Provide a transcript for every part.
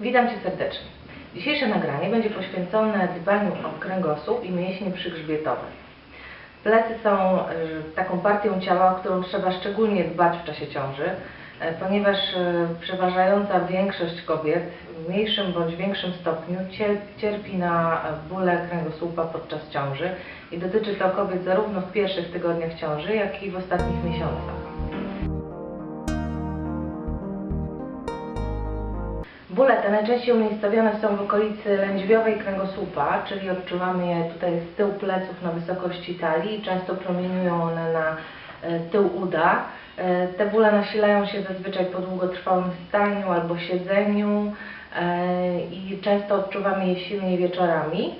Witam Cię serdecznie. Dzisiejsze nagranie będzie poświęcone dbaniu o kręgosłup i mięśnie przygrzbietowe. Plecy są e, taką partią ciała, o którą trzeba szczególnie dbać w czasie ciąży, e, ponieważ e, przeważająca większość kobiet w mniejszym bądź większym stopniu cier- cierpi na bóle kręgosłupa podczas ciąży i dotyczy to kobiet zarówno w pierwszych tygodniach ciąży, jak i w ostatnich miesiącach. Bóle te najczęściej umiejscowione są w okolicy lędźwiowej kręgosłupa, czyli odczuwamy je tutaj z tyłu pleców na wysokości talii często promieniują one na e, tył uda. E, Te bóle nasilają się zazwyczaj po długotrwałym staniu albo siedzeniu e, i często odczuwamy je silniej wieczorami.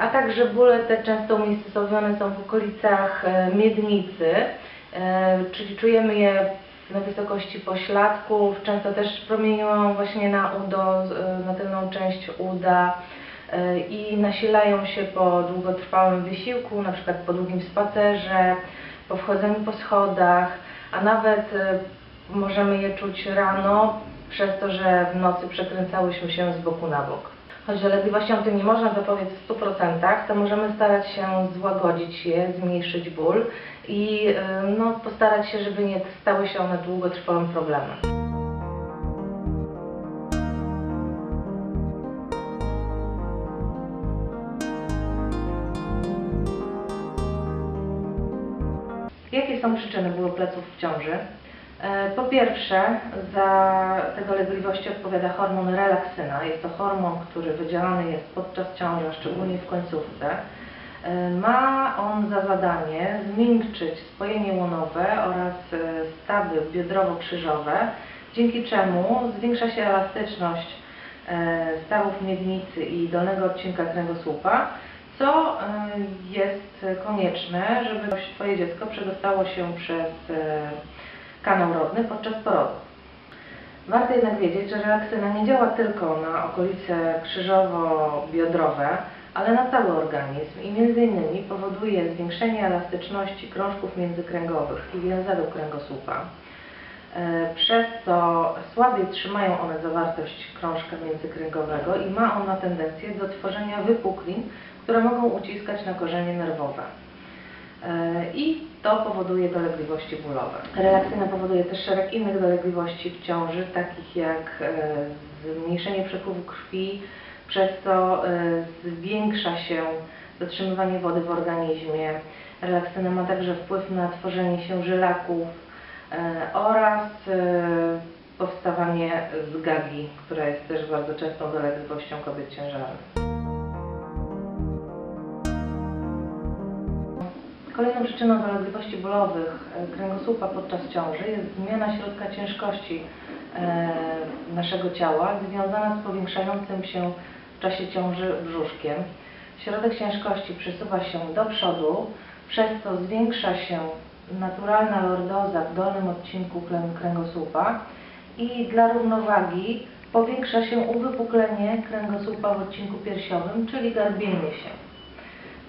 A także bóle te często umiejscowione są w okolicach miednicy, czyli czujemy je na wysokości pośladków, często też promieniują właśnie na udo, z- na tylną część uda e, i nasilają się po długotrwałym wysiłku, na przykład po długim spacerze, po wchodzeniu po schodach, a nawet e, możemy je czuć rano przez to, że w nocy przekręcałyśmy się z boku na bok. Choć dolegliwościom tym nie można zapobiec w 100%, to możemy starać się złagodzić je, zmniejszyć ból i no, postarać się, żeby nie stały się one długotrwałym problemem. Jakie są przyczyny bólu pleców w ciąży? E, Po pierwsze, za te dolegliwości odpowiada hormon relaksyna. Jest to hormon, który wydzielany jest podczas ciąży, szczególnie w końcówce. E, Ma on za zadanie zmiękczyć spojenie łonowe oraz e, stawy biodrowo-krzyżowe, dzięki czemu zwiększa się elastyczność stawów miednicy i dolnego odcinka kręgosłupa, co jest konieczne, żeby Twoje dziecko przedostało się przez kanał rodny podczas porodu. Warto jednak wiedzieć, że relaksyna nie działa tylko na okolice krzyżowo-biodrowe, ale na cały organizm i innymi powoduje zwiększenie elastyczności krążków międzykręgowych i więzadeł kręgosłupa. E, Przez co słabiej trzymają one zawartość krążka międzykręgowego i ma ona tendencję do tworzenia wypuklin, które mogą uciskać na korzenie nerwowe. E, I to powoduje dolegliwości bólowe. Relaksyna powoduje też szereg innych dolegliwości w ciąży, takich jak e, zmniejszenie przepływu krwi, przez co e, zwiększa się zatrzymywanie wody w organizmie. Relaksyna ma także wpływ na tworzenie się żylaków oraz powstawanie zgagi, która jest też bardzo częstą dolegliwością kobiet ciężarnych. Przyczyną dolegliwości bólowych e, kręgosłupa podczas ciąży jest zmiana środka ciężkości e, naszego ciała związana z powiększającym się w czasie ciąży brzuszkiem. Środek ciężkości przesuwa się do przodu, przez co zwiększa się naturalna lordoza w dolnym odcinku krę- kręgosłupa i dla równowagi powiększa się uwypuklenie kręgosłupa w odcinku piersiowym, czyli garbienie się.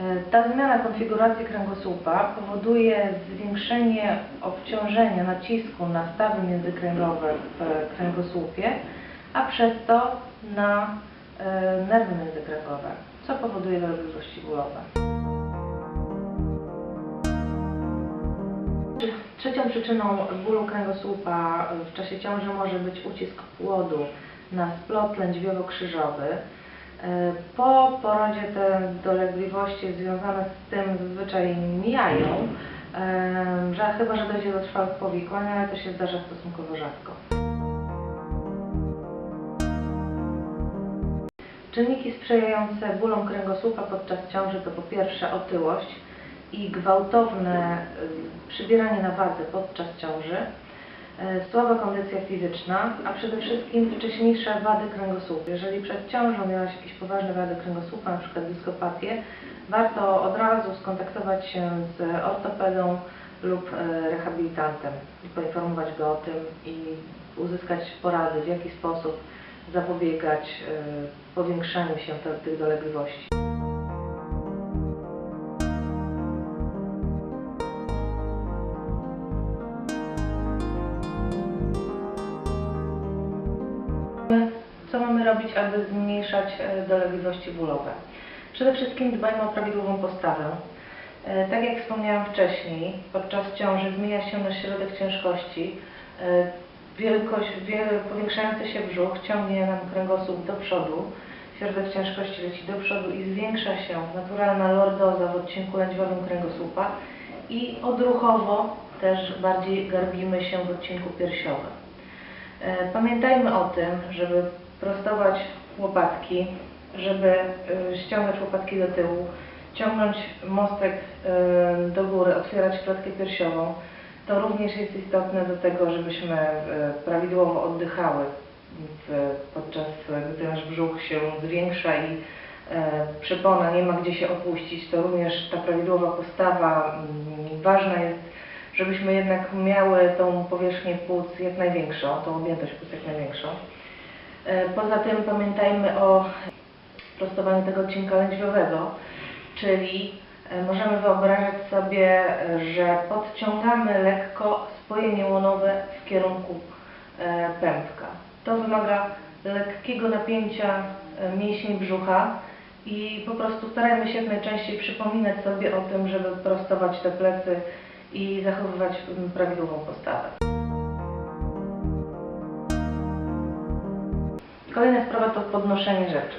E, Ta zmiana konfiguracji kręgosłupa powoduje zwiększenie obciążenia nacisku na stawy międzykręgowe w kręgosłupie, a przez to na e, nerwy międzykręgowe, co powoduje dolegliwości bólowe. Trzecią przyczyną bólu kręgosłupa w czasie ciąży może być ucisk płodu na splot lędźwiowo-krzyżowy. E, Po porodzie te dolegliwości związane z tym zazwyczaj mijają, e, że chyba, że dojdzie do trwałych powikłań, ale to się zdarza stosunkowo rzadko. Czynniki sprzyjające bólom kręgosłupa podczas ciąży to po pierwsze otyłość i gwałtowne y, przybieranie na wadze podczas ciąży, słaba kondycja fizyczna, a przede wszystkim wcześniejsze wady kręgosłupa. Jeżeli przed ciążą miałaś jakieś poważne wady kręgosłupa, przykład dyskopatię, warto od razu skontaktować się z ortopedą lub y, rehabilitantem i poinformować go o tym i uzyskać porady, w jaki sposób zapobiegać y, powiększaniu się tych dolegliwości. Co mamy robić, aby zmniejszać e, dolegliwości bólowe? Przede wszystkim dbajmy o prawidłową postawę. E, Tak jak wspomniałam wcześniej, podczas ciąży zmienia się nasz środek ciężkości. E, Wielkość, powiększający się brzuch ciągnie nam kręgosłup do przodu. Środek ciężkości leci do przodu i zwiększa się naturalna lordoza w odcinku lędźwiowym kręgosłupa i odruchowo też bardziej garbimy się w odcinku piersiowym. E, Pamiętajmy o tym, żeby prostować łopatki, żeby e, ściągać łopatki do tyłu, ciągnąć mostek e, do góry, otwierać klatkę piersiową. To również jest istotne do tego, żebyśmy prawidłowo oddychały podczas gdy nasz brzuch się zwiększa i przepona nie ma gdzie się opuścić. To również ta prawidłowa postawa mm, ważna jest, żebyśmy jednak miały tą powierzchnię płuc jak największą, tą objętość płuc jak największą. E, Poza tym pamiętajmy o prostowaniu tego odcinka lędźwiowego, czyli e, możemy wyobrażać sobie, że podciągamy lekko spojenie łonowe w kierunku e, pępka. To wymaga lekkiego napięcia mięśni brzucha i po prostu starajmy się jak najczęściej przypominać sobie o tym, żeby prostować te plecy i zachowywać prawidłową postawę. Kolejna sprawa to podnoszenie rzeczy.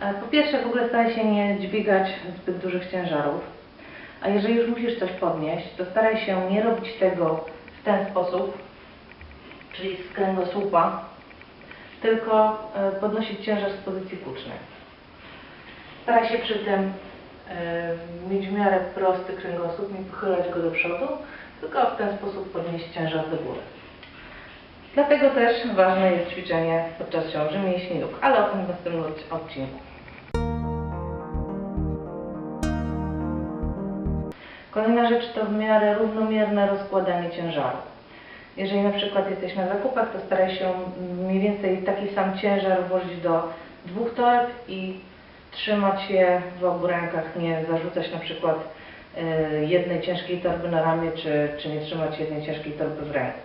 E, Po pierwsze w ogóle staraj się nie dźwigać zbyt dużych ciężarów, a jeżeli już musisz coś podnieść, to staraj się nie robić tego w ten sposób, czyli z kręgosłupa, tylko e, podnosić ciężar z pozycji kucznej. Staraj się przy tym mieć w miarę prosty kręgosłup, nie pochylać go do przodu, tylko w ten sposób podnieść ciężar do góry. Dlatego też ważne jest ćwiczenie podczas ciąży mięśni nóg, ale o tym w następnym odc- odcinku. Kolejna rzecz to w miarę równomierne rozkładanie ciężaru. Jeżeli na przykład jesteś na zakupach, to staraj się mniej więcej taki sam ciężar włożyć do dwóch toreb i trzymać je w obu rękach, nie zarzucać na przykład y, jednej ciężkiej torby na ramię, czy, czy nie trzymać jednej ciężkiej torby w ręku.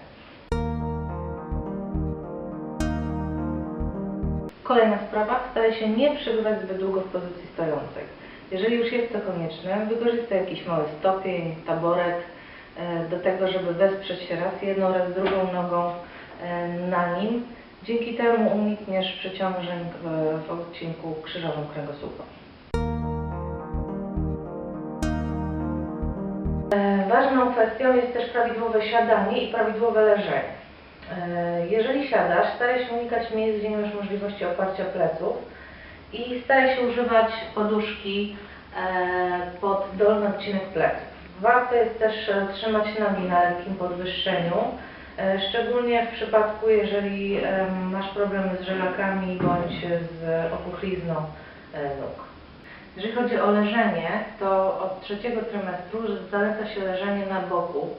Kolejna sprawa, staraj się nie przebywać zbyt długo w pozycji stojącej. Jeżeli już jest to konieczne, wykorzystaj jakiś mały stopień, taboret e, do tego, żeby wesprzeć się raz jedną, raz drugą nogą e, na nim. Dzięki temu unikniesz przeciążeń w, odcinku krzyżowym kręgosłupa. E, Ważną kwestią jest też prawidłowe siadanie i prawidłowe leżenie. E, Jeżeli siadasz, staraj się unikać miejsc, gdzie nie masz możliwości oparcia pleców i staraj się używać poduszki e, pod dolny odcinek pleców. Warto jest też trzymać nogi na lekkim podwyższeniu, szczególnie w przypadku, jeżeli masz problemy z żelakami bądź z opuchlizną e, nóg. Jeżeli chodzi o leżenie, to od trzeciego trymestru zaleca się leżenie na boku,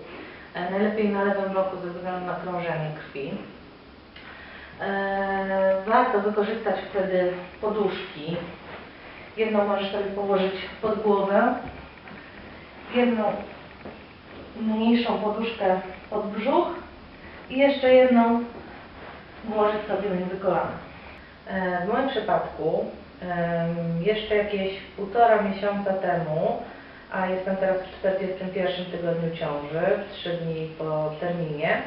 e, najlepiej na lewym boku ze względu na krążenie krwi. E, Warto wykorzystać wtedy poduszki. Jedną możesz sobie położyć pod głowę, jedną mniejszą poduszkę pod brzuch i jeszcze jedną włożyć sobie między kolana. E, W moim przypadku em, jeszcze jakieś półtora miesiąca temu, a jestem teraz w 41 tygodniu ciąży, 3 dni po terminie,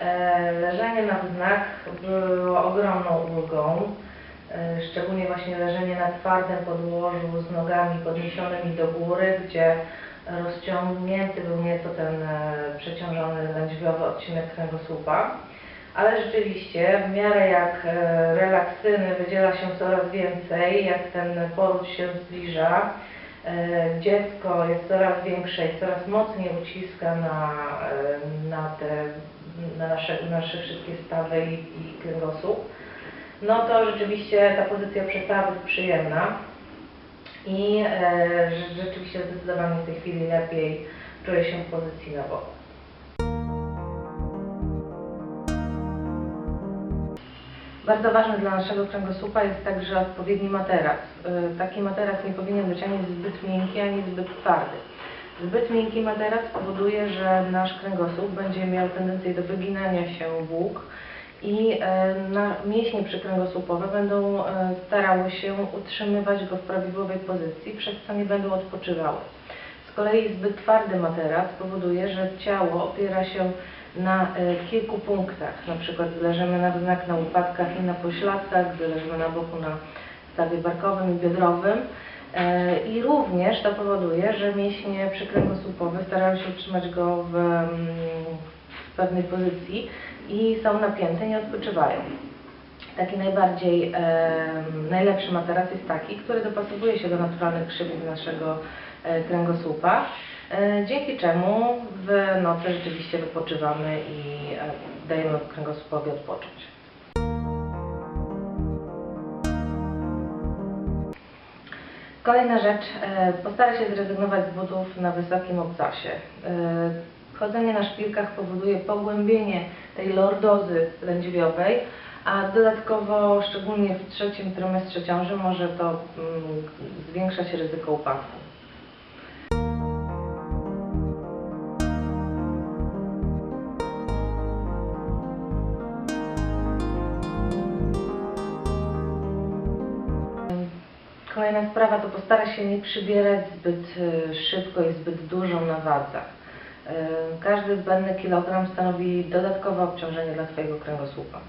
e, leżenie na wznak było ogromną ulgą, e, szczególnie właśnie leżenie na twardym podłożu z nogami podniesionymi do góry, gdzie rozciągnięty był nieco ten e, przeciążony lędźwiowy odcinek kręgosłupa. Ale rzeczywiście, w miarę jak e, relaksyny wydziela się coraz więcej, jak ten poród się zbliża, e, dziecko jest coraz większe i coraz mocniej uciska na, na, te, na nasze, nasze wszystkie stawy i, i kręgosłup, no to rzeczywiście ta pozycja przestała być przyjemna i e, rze- rzeczywiście zdecydowanie w tej chwili lepiej czuję się w pozycji na boku. Bardzo ważny dla naszego kręgosłupa jest także odpowiedni materac. Y, Taki materac nie powinien być ani zbyt miękki, ani zbyt twardy. Zbyt miękki materac powoduje, że nasz kręgosłup będzie miał tendencję do wyginania się w łuk i e, na mięśnie przykręgosłupowe będą e, starały się utrzymywać go w prawidłowej pozycji, przez co nie będą odpoczywały. Z kolei zbyt twardy materac powoduje, że ciało opiera się na e, kilku punktach, na przykład gdy leżymy na znak na łopatkach i na pośladkach, gdy leżymy na boku na stawie barkowym i biodrowym. I również to powoduje, że mięśnie przykręgosłupowe starają się utrzymać go w, mm, w pewnej pozycji i są napięte, nie odpoczywają. Taki najbardziej, e, najlepszy materac jest taki, który dopasowuje się do naturalnych krzywic naszego e, kręgosłupa, e, dzięki czemu w nocy rzeczywiście wypoczywamy i e, dajemy kręgosłupowi odpocząć. Kolejna rzecz, e, postaraj się zrezygnować z butów na wysokim obcasie. Chodzenie na szpilkach powoduje pogłębienie tej lordozy lędźwiowej, a dodatkowo, szczególnie w trzecim trymestrze ciąży, może to mm, zwiększać ryzyko upadku. Kolejna sprawa to postaraj się nie przybierać zbyt e, szybko i zbyt dużo na wadze. E, Każdy zbędny kilogram stanowi dodatkowe obciążenie dla Twojego kręgosłupa.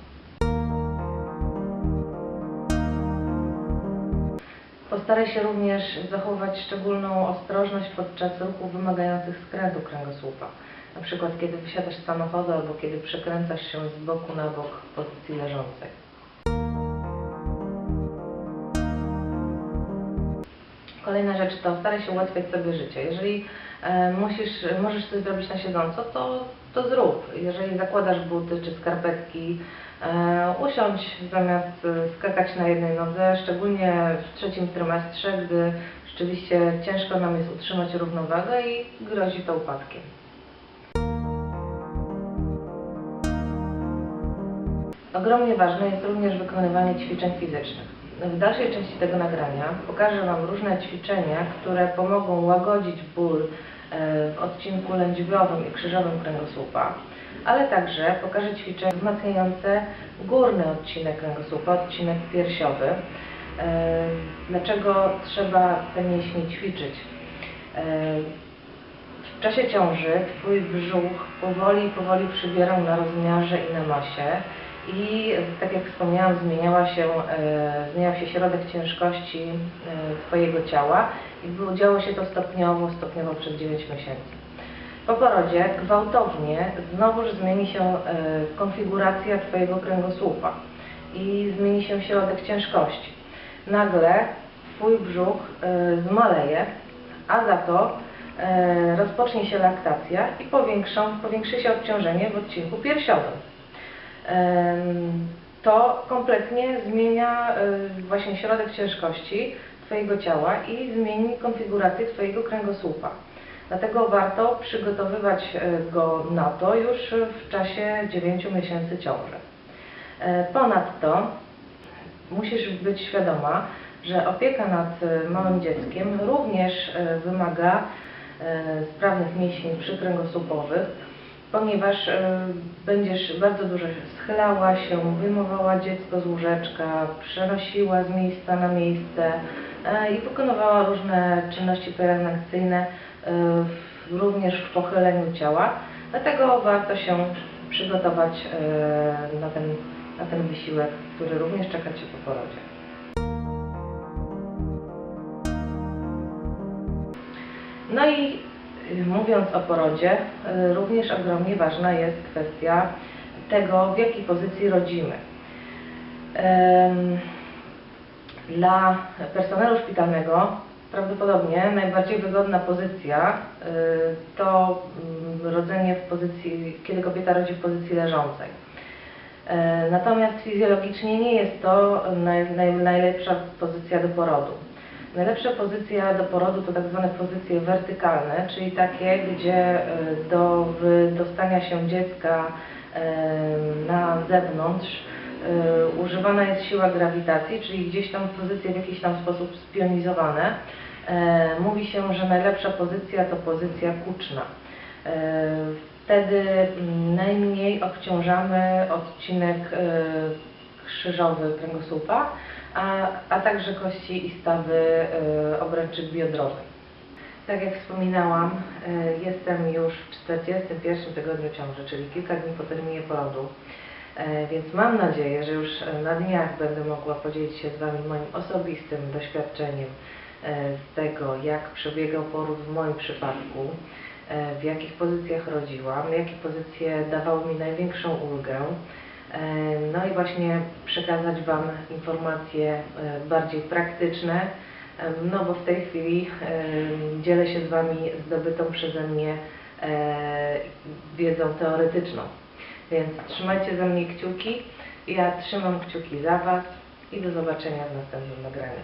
Postaraj się również zachować szczególną ostrożność podczas ruchów wymagających skrętu kręgosłupa. Na przykład kiedy wysiadasz z samochodu albo kiedy przekręcasz się z boku na bok w pozycji leżącej. Kolejna rzecz to staraj się ułatwiać sobie życie. Jeżeli e, musisz, możesz coś zrobić na siedząco, to, to zrób. Jeżeli zakładasz buty czy skarpetki, e, usiądź zamiast e, skakać na jednej nodze, szczególnie w trzecim trymestrze, gdy rzeczywiście ciężko nam jest utrzymać równowagę i grozi to upadkiem. Ogromnie ważne jest również wykonywanie ćwiczeń fizycznych. W dalszej części tego nagrania pokażę Wam różne ćwiczenia, które pomogą łagodzić ból e, w odcinku lędźwiowym i krzyżowym kręgosłupa, ale także pokażę ćwiczenia wzmacniające górny odcinek kręgosłupa, odcinek piersiowy. E, Dlaczego trzeba te mięśnie ćwiczyć? E, w czasie ciąży Twój brzuch powoli, powoli przybierał na rozmiarze i na masie i tak jak wspomniałam, zmieniała się, e, zmieniał się środek ciężkości e, Twojego ciała i było, działo się to stopniowo, stopniowo przez 9 miesięcy. Po porodzie gwałtownie znowuż zmieni się e, konfiguracja Twojego kręgosłupa i zmieni się środek ciężkości. Nagle Twój brzuch e, zmaleje, a za to e, rozpocznie się laktacja i powiększą, powiększy się obciążenie w odcinku piersiowym. To kompletnie zmienia e, właśnie środek ciężkości Twojego ciała i zmieni konfigurację Twojego kręgosłupa. Dlatego warto przygotowywać e, go na to już w czasie 9 miesięcy ciąży. E, Ponadto musisz być świadoma, że opieka nad małym dzieckiem również wymaga sprawnych mięśni przykręgosłupowych, ponieważ e, będziesz bardzo dużo schylała się, wyjmowała dziecko z łóżeczka, przenosiła z miejsca na miejsce e, i wykonywała różne czynności pielęgnacyjne, e, również w pochyleniu ciała. Dlatego warto się przygotować na ten, na ten wysiłek, który również czeka Cię po porodzie. No i mówiąc o porodzie, y, również ogromnie ważna jest kwestia tego, w jakiej pozycji rodzimy. Dla personelu szpitalnego prawdopodobnie najbardziej wygodna pozycja y, to mm, rodzenie w pozycji, kiedy kobieta rodzi w pozycji leżącej. E, Natomiast fizjologicznie nie jest to naj, naj, najlepsza pozycja do porodu. Najlepsza pozycja do porodu to tak zwane pozycje wertykalne, czyli takie, gdzie e, do wydostania się dziecka e, na zewnątrz e, używana jest siła grawitacji, czyli gdzieś tam pozycje w jakiś tam sposób spionizowane. Mówi się, że najlepsza pozycja to pozycja kuczna. Wtedy mm, najmniej obciążamy odcinek krzyżowy kręgosłupa, a, a także kości i stawy e, obręczy biodrowej. Tak jak wspominałam, e, jestem już w 41 tygodniu ciąży, czyli kilka dni po terminie porodu. E, Więc mam nadzieję, że już na dniach będę mogła podzielić się z Wami moim osobistym doświadczeniem z tego, jak przebiegał poród w moim przypadku, w jakich pozycjach rodziłam, jakie pozycje dawały mi największą ulgę. E, No i właśnie przekazać Wam informacje e, bardziej praktyczne, e, no bo w tej chwili dzielę się z Wami zdobytą przeze mnie wiedzą teoretyczną. Więc trzymajcie za mnie kciuki. Ja trzymam kciuki za Was i do zobaczenia w następnym nagraniu.